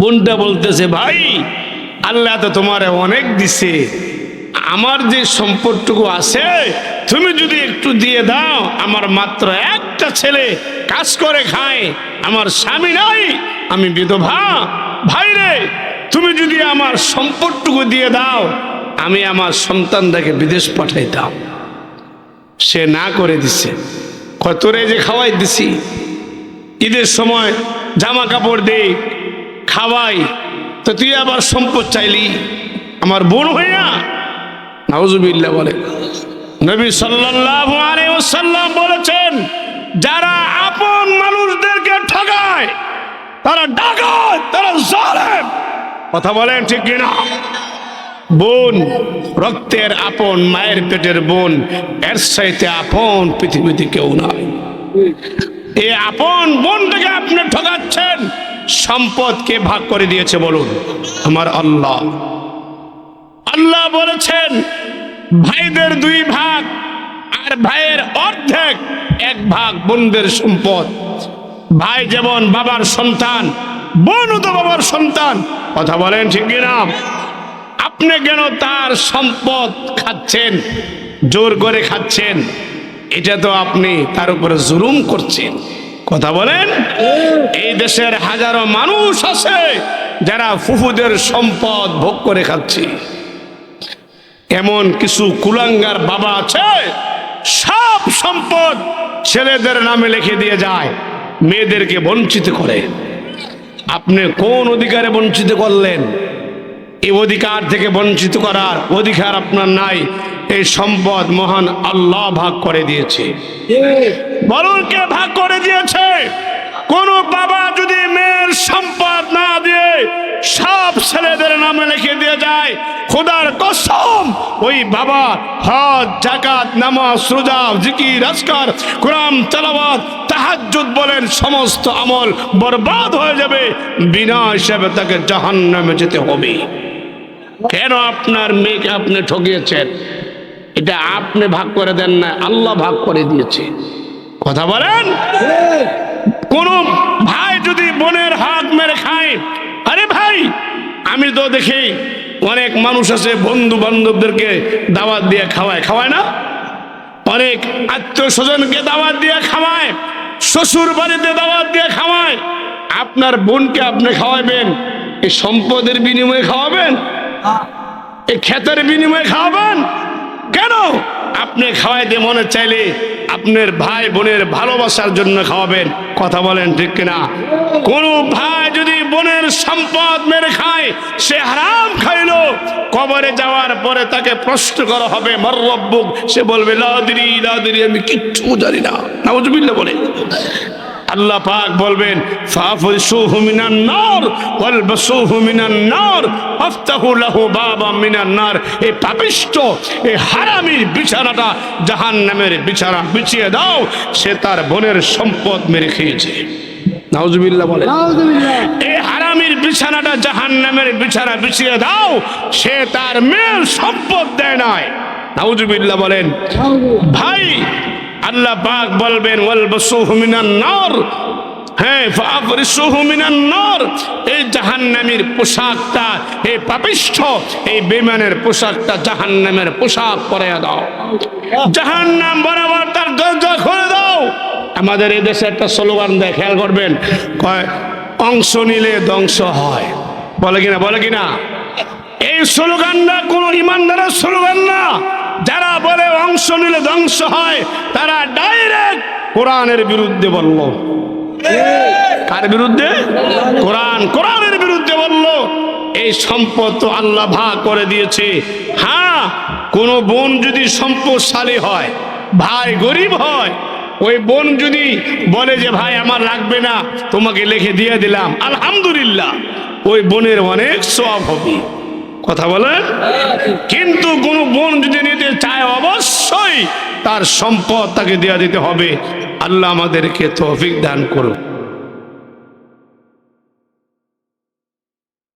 বোনটা বলতেছে, ভাই, আল্লাহ তো তোমার অনেক দিছে। আমার যে সম্পদটুকু আছে, তুমি যদি একটু দিয়ে দাও, আমার মাত্র একটা ছেলে কাজ করে খায়, আমার স্বামী নাই, আমি বিধবা। ভাই রে, তুমি যদি আমার সম্পদটুকু দিয়ে দাও, আমি আমার সন্তানটাকে বিদেশ পাঠাই দাও সে না করে দিছে। কতরে যে খাওয়াই দিছি। ঈদের সময় জামা কাপড় দেই খাওয়াই, তো তুই আবার সম্পদ চাইলি? আমার বোন হইয়া? নাউজুবিল্লাহ বলে। নবী সাল্লাল্লাহু আলাইহি ওয়াসাল্লাম বলেছেন, যারা আপন মানুষদেরকে ঠকায় তারা ডাকাত, তারা জালেম। কথা বলেন ঠিক কিনা? বোন, রক্তের আপন, মায়ের পেটের বোন, এর সাইতে আপন পৃথিবীতে কেউ নাই। এই আপন বোনটাকে আপনি ঠকাচ্ছেন সম্পদ কে ভাগ করে দিয়েছে বলুন। আমার আল্লাহ। আল্লাহ বলেছেন, ভাইদের দুই ভাগ আর ভাইয়ের অর্ধেক, এক ভাগ বোনদের সম্পদ। ভাই যেমন বাবার সন্তান বোনও তো বাবার সন্তান। কথা বলেন ঠিক কিনা? আপনি কেন তার সম্পদ খাচ্ছেন, জোর করে খাচ্ছেন? এটা তো আপনি তার উপরে জুলুম করছেন। কথা বলেন? এই দেশের হাজারো মানুষ আছে যারা ফুফুদের সম্পদ ভোগ করে খাচ্ছে। এমন কিছু কুলাঙ্গার বাবা আছে, সব সম্পদ ছেলেদের নামে লিখে দিয়ে যায়, মেয়েদেরকে বঞ্চিত করে। আপনি কোন অধিকারে বঞ্চিত করলেন? এই অধিকার থেকে বঞ্চিত করার অধিকার আপনার নাই। এই সম্পদ মহান আল্লাহ ভাগ করে দিয়েছে। বলুন কে ভাগ করে দিয়েছে? কোন বাবা যদি মেয়ের সম্পদ না দিয়ে সব ছেলেদের নামে লিখে দিয়ে যায়, খোদার কসম, ওই বাবা হজ জাকাত নামাজ, রোজা, জিকির, আজকার, কোরআন, তেলাওয়াত, তাহাজ্জুদ বলেন, সমস্ত আমল বরবাদ হয়ে যাবে। বিনা হিসাবে তাকে জাহান্নামে যেতে হবে। কেন আপনার মেয়েকে আপনি ঠকিয়েছেন? এটা আপনি ভাগ করে দেন না আল্লাহ ভাগ করে দিয়েছে। কথা বলেন? কোন ভাই যদি বোনের হাত মেরে খায় আরে ভাই আমি তো দেখি অনেক মানুষ আছে বন্ধু বান্ধবদেরকে দাওয়াত দিয়ে খাওয়ায় খাওয়ায় না? অনেক আত্মীয় স্বজনকে দাওয়াত দিয়ে খাওয়ায় শ্বশুর বাড়িতে দাওয়াত দিয়ে খাওয়ায়। আপনার বোনকে আপনি খাওয়াবেন এই সম্পদের বিনিময়ে খাওয়াবেন? এই ক্ষেতের বিনিময়ে খাওয়াবেন? কেন? আপনি খাওয়াইতে মনে চাইলে আপনার ভাই বোনের ভালোবাসার জন্য খাওয়াবেন। কথা বলেন ঠিক কিনা? কোন ভাই যদি বোনের সম্পদ মেরে খায়, সে হারাম খাইলো। কবরে যাওয়ার পরে তাকে প্রশ্ন করা হবে মর্রব্বুক সে বলবে লাদিরি লাদিরি আমি কিচ্ছু জানি না। নাউজুবিল্লাহ বলে। আল্লাহ পাক বলবেন ফাফরিসুহু মিনান নার ওয়ালবাসুহু মিনান নার আফতাহু লাহু বাবা মিনান নার। এই পাপিষ্ট এই হারামির বিছানাটা জাহান্নামের বিছানা বিছিয়ে দাও সে তার বোনের সম্পদ মেরে খেয়েছে। নাউজুবিল্লাহ বলে এই হারামির বিছানাটা জাহান্নামের বিছানা বিছিয়ে দাও সে তার মেয়ের সম্পদ দেয় নাই। নাউজুবিল্লাহ বলেন ভাই আল্লাহ পাক বলবেন, ওয়াল বাসুহু মিনান নার। হ্যাঁ এই জাহান্নামীর পোশাকটা এই পাপিষ্ঠ, এই বেমানের পোশাকটা জাহান্নামের পোশাক পরে দাও। জাহান্নাম বরাবর তার দরজা খুলে দাও। আমাদের এই দেশে একটা স্লোগান দেয়, খেয়াল করবেন, কয়, অংশ নিলে ধ্বংস হয়। বলে কিনা বলে কিনা? এই স্লোগানটা কোনো ইমানদারের স্লোগান না। যারা বলে অংশ নিলে ধ্বংস হয়, তারা ডাইরেক্ট কোরআনের বিরুদ্ধে বলল। কার বিরুদ্ধে? কোরআন, কোরআনের বিরুদ্ধে বলল। এই সম্পদ তো আল্লাহ ভাগ করে দিয়েছে। হ্যাঁ কোন বোন যদি সম্পদশালী হয়, ভাই গরিব হয়, ওই বোন যদি বলে যে, ভাই, আমার লাগবে না, তোমাকে লিখে দিয়ে দিলাম। আলহামদুলিল্লাহ, ওই বোনের অনেক সব হবে। কথা বলে? কিন্তু কোন বোন যদি নিতে চায় অবশ্যই তার সম্পদ তাকে দেওয়া দিতে হবে। আল্লাহ আমাদেরকে তৌফিক দান করুন